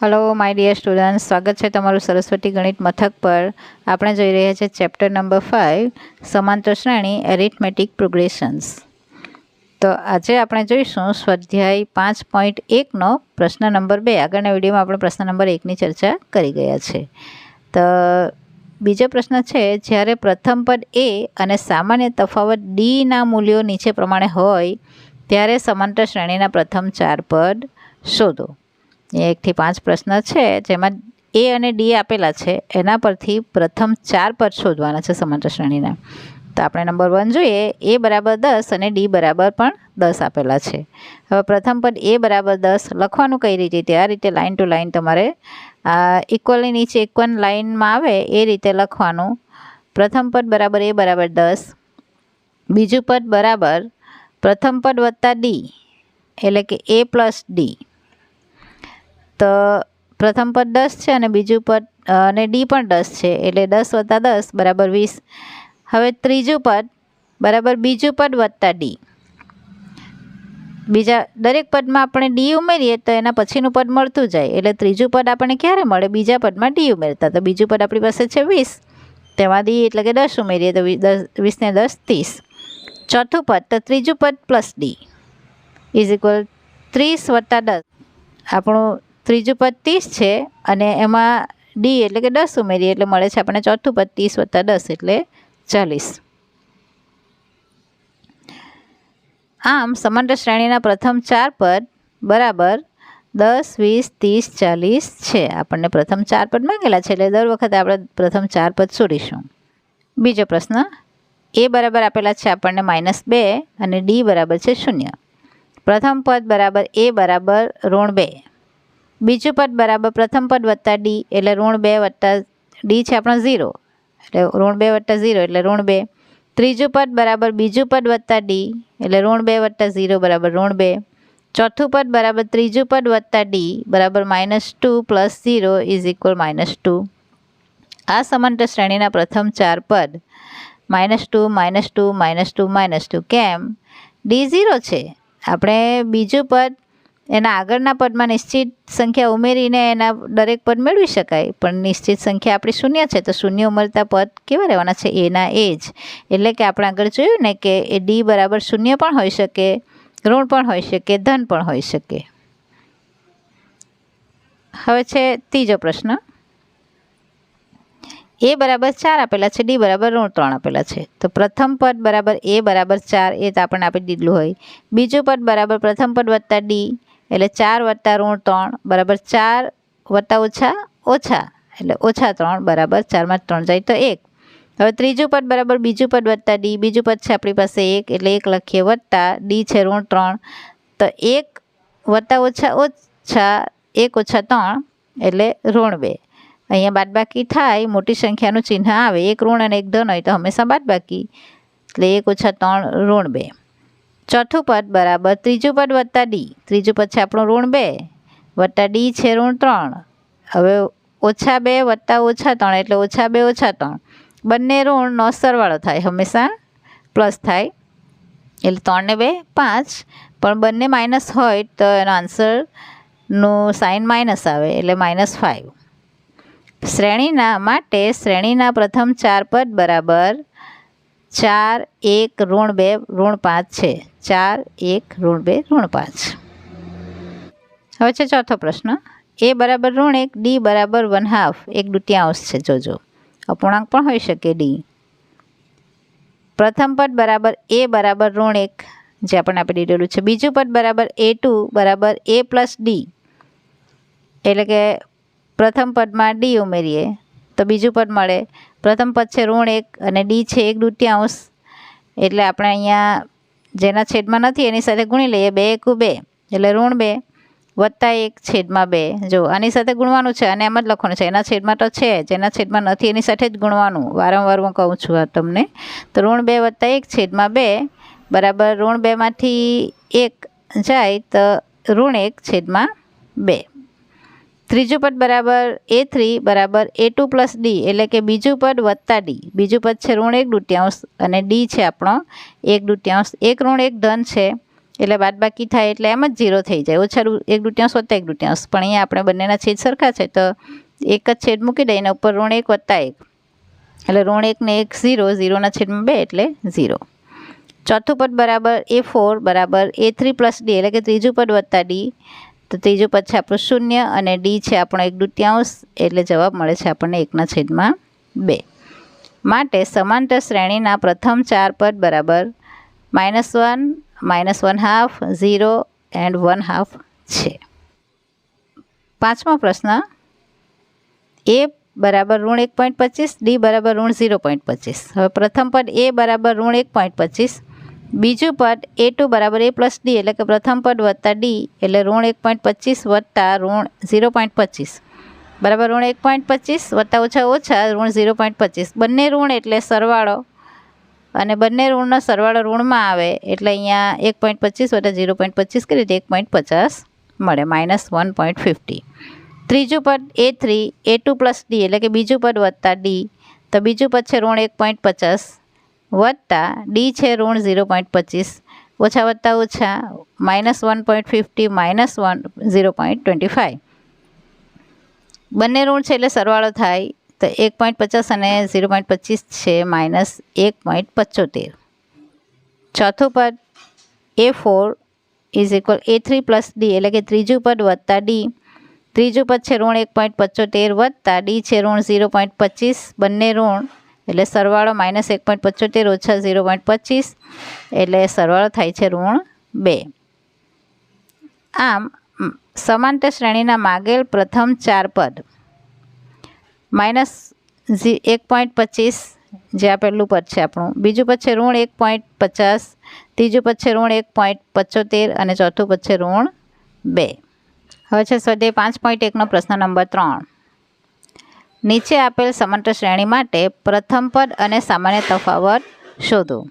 Hello my dear student સ્વાગત છે તમારું સરસ્વતી ગણિત મથક પર. આપણે જોઈ રહ્યા છીએ ચેપ્ટર નંબર ફાઇવ સમાંતર શ્રેણી એરિથમેટિક પ્રોગ્રેશન્સ તો આજે આપણે જોઈશું સ્વાધ્યાય પાંચ પોઈન્ટ એકનો પ્રશ્ન નંબર બે. આગળના વિડીયોમાં આપણે પ્રશ્ન નંબર એકની ચર્ચા કરી ગયા છે. તો બીજો પ્રશ્ન છે, જ્યારે પ્રથમ પદ એ અને સામાન્ય તફાવત ડીના મૂલ્યો નીચે પ્રમાણે હોય, ત્યારે સમાંતર શ્રેણીના પ્રથમ ચાર પદ શોધો. એકથી પાંચ પ્રશ્ન છે, જેમાં એ અને ડી આપેલા છે, એના પરથી પ્રથમ ચાર પદ શોધવાના છે સમાંતર શ્રેણીના. તો આપણે નંબર વન જોઈએ, એ બરાબર દસ અને ડી બરાબર પણ દસ આપેલા છે. હવે પ્રથમ પદ એ બરાબર દસ લખવાનું કઈ રીતે? આ રીતે લાઇન ટુ લાઇન તમારે ઇક્વલની નીચે ઇક્વલ લાઇનમાં આવે એ રીતે લખવાનું. પ્રથમ પદ બરાબર એ બરાબર દસ. બીજું પદ બરાબર પ્રથમ પદ વત્તા ડી, એટલે કે એ પ્લસ ડી. તો પ્રથમ પદ દસ છે અને બીજું પદ અને ડી પણ દસ છે. એટલે દસ વત્તા દસ બરાબર વીસ. હવે ત્રીજું પદ બરાબર બીજું પદ વત્તા ડી. બીજા દરેક પદમાં આપણે ડી ઉમેરીએ તો એના પછીનું પદ મળતું જાય. એટલે ત્રીજું પદ આપણને ક્યારે મળે? બીજા પદમાં ડી ઉમેરતા. તો બીજું પદ આપણી પાસે છે વીસ. તેમાં ડી એટલે કે દસ ઉમેરીએ તો દસ વીસને દસ ત્રીસ. ચોથું પદ, તો ત્રીજું પદ પ્લસ ડી. ઇઝ ઇક્વલ ત્રીસ વત્તા દસ. આપણું ત્રીજું પદ ત્રીસ છે અને એમાં ડી એટલે કે દસ ઉમેરીએ એટલે મળે છે આપણને ચોથું પદ ત્રીસ વત્તા દસ એટલે ચાલીસ. આમ સમાંતર શ્રેણીના પ્રથમ ચાર પદ બરાબર દસ, વીસ, ત્રીસ, ચાલીસ છે. આપણને પ્રથમ ચાર પદ માંગેલા છે એટલે દર વખતે આપણે પ્રથમ ચાર પદ છોડીશું. બીજો પ્રશ્ન, એ બરાબર આપેલા છે આપણને માઇનસ બે અને ડી બરાબર છે શૂન્ય. પ્રથમ પદ બરાબર એ બરાબર ઋણ બે. બીજું પદ બરાબર પ્રથમ પદ વત્તા ડી એટલે ઋણ બે વત્તા ડી છે આપણો ઝીરો એટલે ઋણ બે વત્તા ઝીરો એટલે ઋણ બે. ત્રીજું પદ બરાબર બીજું પદ વત્તા ડી એટલે ઋણ બે વત્તા ઝીરો બરાબર ઋણ બે. ચોથું પદ બરાબર ત્રીજું પદ વત્તા ડી બરાબર minus two plus zero is equal minus two આ સમાંતર શ્રેણીના પ્રથમ ચાર પદ. Minus two minus two minus two minus two કેમ? ડી ઝીરો છે. આપણે બીજું પદ એના આગળના પદમાં નિશ્ચિત સંખ્યા ઉમેરીને એના દરેક પદ મેળવી શકાય. પણ નિશ્ચિત સંખ્યા આપણી શૂન્ય છે, તો શૂન્ય ઉમરતા પદ કેવા રહેવાના છે? એના એ જ. એટલે કે આપણે આગળ જોયું ને કે એ ડી બરાબર શૂન્ય પણ હોઈ શકે, ઋણ પણ હોઈ શકે, ધન પણ હોઈ શકે. હવે છે ત્રીજો પ્રશ્ન. એ બરાબર ચાર આપેલા છે ડી બરાબર ઋણ ત્રણ આપેલા છે. તો પ્રથમ પદ બરાબર એ બરાબર ચાર, એ તો આપણને આપી દીધું હોય. બીજું પદ બરાબર પ્રથમ પદ વત્તા ડી એટલે ચાર વત્તા ઋણ ત્રણ, બરાબર ચાર વત્તા ઓછા ઓછા, એટલે ઓછા ત્રણ, બરાબર ચારમાં ત્રણ જાય તો એક. હવે ત્રીજું પદ બરાબર બીજું પદ વત્તા ડી, બીજું પદ છે આપણી પાસે એક, એટલે એક લખીએ વત્તા, ડી છે ઋણ ત્રણ, તો એક વત્તા ઓછા ઓછા, એક ઓછા ત્રણ, એટલે ઋણ બે. અહીંયા બાદબાકી થાય, મોટી સંખ્યાનું ચિહ્ન આવે, એક ઋણ અને એક ધન હોય તો હંમેશા બાદબાકી, એટલે એક ઓછા ત્રણ, ઋણ બે. ચોથું પદ બરાબર ત્રીજું પદ વત્તા ડી. ત્રીજું પદ છે આપણું ઋણ બે. વત્તા ડી છે ઋણ ત્રણ. હવે ઓછા બે વત્તા ઓછા ત્રણ એટલે ઓછા બે ઓછા ત્રણ. બંને ઋણનો સરવાળો થાય હંમેશા. પ્લસ થાય. એટલે ત્રણ ને બે, પાંચ. પણ બંને માઇનસ હોય તો એનો આન્સરનું સાઇન માઇનસ આવે એટલે માઇનસ ફાઇવ. શ્રેણીના માટે શ્રેણીના પ્રથમ ચાર પદ બરાબર ચાર એક ઋણ બે ઋણ પાંચ છે. ચાર એક ઋણ બે ઋણ પાંચ. હવે છે ચોથો પ્રશ્ન. એ બરાબર ઋણ એક, ડી બરાબર વન હાફ એક દુત્યાંશ છે. જોજો. અપૂર્ણાંક પણ હોઈ શકે ડી. પ્રથમ પદ બરાબર એ બરાબર ઋણ એક, જે આપણને આપણે દીધેલું છે. બીજું પદ બરાબર એ ટુ બરાબર એ પ્લસ ડી. એટલે કે પ્રથમ પદમાં ડી ઉમેરીએ. તો બીજું પદ મળે. પ્રથમ પદ છે ઋણ એક અને ડી છે એક દુત્યાંશ. એટલે આપણે અહીંયા જેના છેદમાં નથી એની સાથે ગુણી લઈએ બે એકુ બે. એટલે ઋણ બે વત્તા એક છેદમાં બે. જો આની સાથે ગુણવાનું છે અને એમ જ લખવાનું છે. એના છેદમાં તો છે, જેના છેદમાં નથી એની સાથે જ ગુણવાનું. વારંવાર હું કહું છું આ તમને. તો ઋણ બે વત્તા એક છેદમાં બે બરાબર ઋણ બેમાંથી એક જાય તો ઋણ એક છેદમાં બે. ત્રીજું પદ બરાબર એ થ્રી બરાબર એ ટુ પ્લસ ડી એટલે કે બીજું પદ વત્તા ડી બીજું પદ છે ઋણ એક દૂટ્યાંશ અને ડી છે આપણો એક દૂટ્યાંશ એક ઋણ એક ધન છે એટલે બાદબાકી થાય એટલે એમ જ ઝીરો થઈ જાય. ઓછા એક દૂટ્યાંશ વત્તા એક દૂટ્યાંશ પણ અહીંયા આપણે બંનેના છેદ સરખા છે તો એક જ છેદ મૂકી દઈએ એના ઉપર ઋણ એક વત્તા એક. એટલે ઋણ એકને એક ઝીરો ઝીરોના છેદમાં બે એટલે ઝીરો ચોથું પદ બરાબર એ ફોર બરાબર એ થ્રી પ્લસ ડી એટલે કે ત્રીજું પદ વત્તા ડી તો ત્રીજું પદ છે આપણું શૂન્ય અને ડી છે આપણો એક દુત્યાંશ, એટલે જવાબ મળે છે આપણને એકના છેદમાં બે. માટે સમાંતર શ્રેણીના પ્રથમ ચાર પદ બરાબર minus one minus one half zero and one half છે. પાંચમો પ્રશ્ન, એ બરાબર ઋણ એક પોઈન્ટ પચીસ, ડી બરાબર ઋણ ઝીરો પોઈન્ટ પચીસ. હવે પ્રથમ પદ એ બરાબર ઋણ એક પોઈન્ટ પચીસ બીજું પદ એ ટુ બરાબર એ પ્લસ ડી એટલે કે પ્રથમ પદ વત્તા ડી એટલે ઋણ એક પોઈન્ટ પચીસ વત્તા ઋણ ઝીરો પોઈન્ટ પચીસ. બરાબર ઋણ એક પોઈન્ટ પચીસ વત્તા ઓછા ઓછા ઋણ ઝીરો પોઈન્ટ પચીસ. બંને ઋણ એટલે સરવાળો. અને બંને ઋણનો સરવાળો ઋણમાં આવે એટલે અહીંયા એક પોઈન્ટ પચીસ વત્તા ઝીરો પોઈન્ટ પચીસ કરી એક પોઈન્ટ પચાસ મળે? માઇનસ વન પોઈન્ટ ફિફ્ટી ત્રીજું પદ A three A two plus D એટલે કે બીજું પદ વત્તા ડી તો બીજું પદ છે ઋણ એક પોઈન્ટ પચાસ. વત્તા ડી છે ઋણ ઝીરો પોઈન્ટ પચીસ, ઓછા વત્તા ઓછા minus one point fifty, minus one zero point twenty five બંને ઋણ છે એટલે સરવાળો થાય તો એક પોઈન્ટ પચાસ અને ઝીરો પોઈન્ટ પચીસ છે માઇનસ એક પોઈન્ટ પચોતેર. ચોથું પદ A four is equal A three plus D એટલે કે ત્રીજું પદ વત્તા ડી. ત્રીજું પદ છે ઋણ એક પોઈન્ટ પચોતેર વત્તા ડી છે ઋણ ઝીરો પોઈન્ટ પચીસ. બંને ઋણ એટલે સરવાળો માઇનસ એક પોઈન્ટ પચોતેર, ઓછા ઝીરો પોઈન્ટ પચીસ, એટલે સરવાળો થાય છે ઋણ બે. આમ સમાંતર શ્રેણીના માગેલ પ્રથમ ચાર પદ, માઇનસ ઝી, એક પોઈન્ટ પચીસ, જે આ પહેલું પદ છે આપણું. બીજું પદ ઋણ એક પોઈન્ટ પચાસ, ત્રીજું પદ ઋણ એક પોઈન્ટ પચોતેર, અને ચોથું પદ ઋણ બે. હવે છે સ્વાધ્યાય પાંચ પોઈન્ટ એકનો પ્રશ્ન નંબર ત્રણ. નીચે આપેલ સમાંતર શ્રેણી માટે પ્રથમ પદ અને સામાન્ય તફાવત શોધો.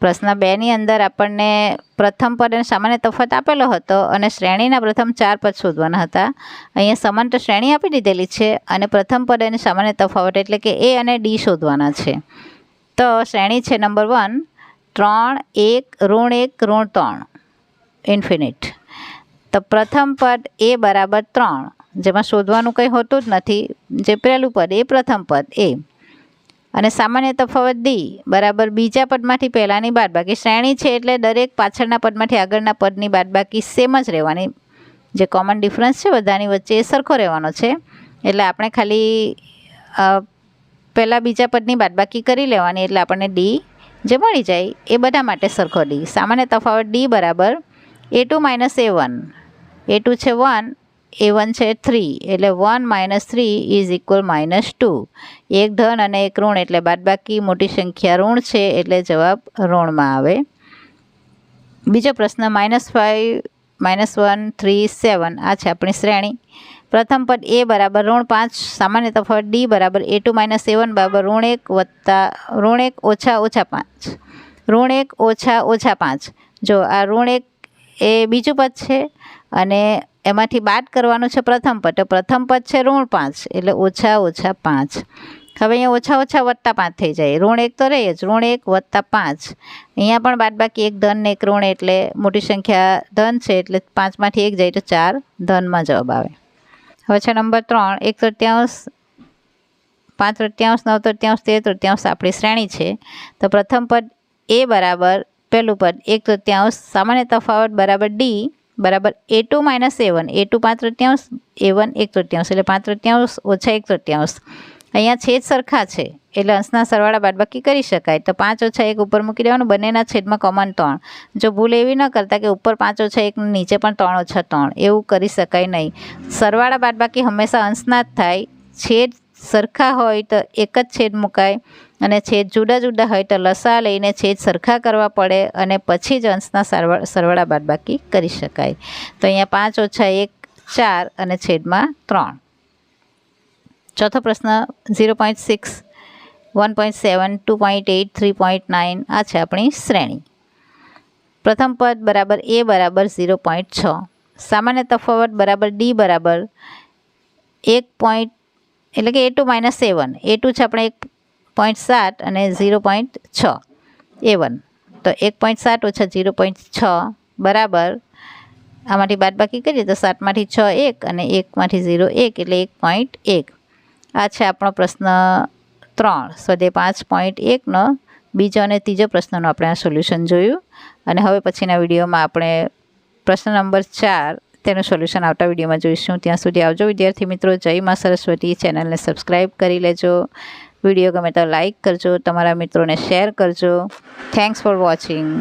પ્રશ્ન બેની અંદર આપણને પ્રથમ પદ અને સામાન્ય તફાવત આપેલો હતો અને શ્રેણીના પ્રથમ ચાર પદ શોધવાના હતા. અહીંયા સમાંતર શ્રેણી આપી દીધેલી છે અને પ્રથમ પદ અને સામાન્ય તફાવત એટલે કે એ અને ડી શોધવાના છે. તો શ્રેણી છે નંબર વન, ત્રણ, એક, ઋણ એક, ઋણ ત્રણ. ઇન્ફિનિટ. તો પ્રથમ પદ એ બરાબર ત્રણ. જેમાં શોધવાનું કંઈ હોતું જ નથી. જે પહેલું પદ, એ પ્રથમ પદ, એ. અને સામાન્ય તફાવત ડી, બરાબર બીજા પદમાંથી પહેલાંની બાદબાકી. શ્રેણી છે એટલે દરેક પાછળના પદમાંથી આગળના પદની બાદબાકી સેમ જ રહેવાની. જે કોમન ડિફરન્સ છે બધાની વચ્ચે એ સરખો રહેવાનો છે. એટલે આપણે ખાલી પહેલાં બીજા પદની બાદબાકી કરી લેવાની એટલે આપણને ડી જે મળી જાય એ બધા માટે સરખો ડી સામાન્ય તફાવત ડી બરાબર A two minus A one A two છે વન એ વન છે થ્રી એટલે one minus three is equal minus two એક ધન અને એક ઋણ એટલે બાદબાકી, મોટી સંખ્યા ઋણ છે એટલે જવાબ ઋણમાં આવે. બીજો પ્રશ્ન minus five minus one three seven આ છે આપણી શ્રેણી. પ્રથમ પદ એ બરાબર ઋણ પાંચ, સામાન્ય તફાવત ડી બરાબર એ ટુ માઇનસ સેવન બરાબર ઋણ એક વત્તા, ઋણ એક ઓછા ઓછા પાંચ. ઋણ એક ઓછા ઓછા પાંચ. જો આ ઋણ એક એ બીજું પદ છે. અને એમાંથી બાદ કરવાનું છે પ્રથમ પદ. તો પ્રથમ પદ છે ઋણ પાંચ, એટલે ઓછા ઓછા પાંચ. હવે અહીંયા ઓછા ઓછા વત્તા પાંચ થઈ જાય. ઋણ એક તો રહે જ. ઋણ એક વત્તા પાંચ. અહીંયા પણ બાદબાકી એક ધન એક ઋણ, એટલે મોટી સંખ્યા ધન છે, એટલે પાંચમાંથી એક જાય તો ચાર ધનમાં જવાબ આવે. હવે છે નંબર ત્રણ. એક તૃત્યાંશ પાંચ તૃત્યાંશ નવ તૃત્યાંશ તેર તૃત્યાંશ આપણી શ્રેણી છે. તો પ્રથમ પદ એ બરાબર પહેલું પદ. એક તૃત્યાંશ સામાન્ય તફાવત બરાબર ડી બરાબર A two minus A one A two પાંચ તૃતીયાંશ એ વન એક તૃત્યાંશ. એટલે પાંચ તૃતીયાંશ ઓછા એક તૃત્યાંશ. અહીંયા છેદ સરખા છે. એટલે અંશના સરવાળા બાદબાકી કરી શકાય. તો પાંચ ઓછા એક ઉપર મૂકી દેવાનું. બંનેના છેદમાં કોમન ત્રણ. જો ભૂલ એવી ન કરતા કે ઉપર પાંચ ઓછા એક, નીચે પણ ત્રણ ઓછા ત્રણ. એવું કરી શકાય નહીં. સરવાળા બાદબાકી હંમેશા અંશના જ થાય. છેદ સરખા હોય તો એક જ છેદ મુકાય અને છેદ જુદા જુદા હોય તો લસા લઈને છેદ સરખા કરવા પડે અને પછી જ અંશના સરવા, સરવાળા બાદબાકી કરી શકાય. તો અહીંયા પાંચ ઓછા એક, ચાર અને છેદમાં ત્રણ. ચોથો પ્રશ્ન, zero point six, one point seven, two point eight, three point nine, આ છે આપણી શ્રેણી. પ્રથમ પદ બરાબર એ બરાબર ઝીરો પોઈન્ટ છ. સામાન્ય તફાવત બરાબર ડી બરાબર એક પોઈન્ટ એટલે કે A two minus seven A two છે આપણે એક પોઈન્ટ સાત અને ઝીરો પોઈન્ટ છ. એ વન તો એક પોઈન્ટ સાત ઓછા ઝીરો પોઈન્ટ છ, બરાબર. આમાંથી બાદબાકી કરીએ તો સાતમાંથી છ એક અને એકમાંથી ઝીરો એક, એટલે એક પોઈન્ટ એક. આ છે આપણો પ્રશ્ન ત્રણ. સ્વદે પાંચ પોઈન્ટ એકનો બીજો અને ત્રીજો પ્રશ્નનું આપણે આ સોલ્યુશન જોયું. અને હવે પછીના વિડીયોમાં આપણે પ્રશ્ન નંબર ચાર તેનું સોલ્યુશન આવતા વિડીયોમાં જોઈશું. ત્યાં સુધી આવજો વિદ્યાર્થી મિત્રો. જય મા સરસ્વતી. ચેનલને સબસ્ક્રાઈબ કરી લેજો. વીડિયો ગમે તો લાઇક કરજો. તમારા મિત્રોને શેર કરજો. Thanks for watching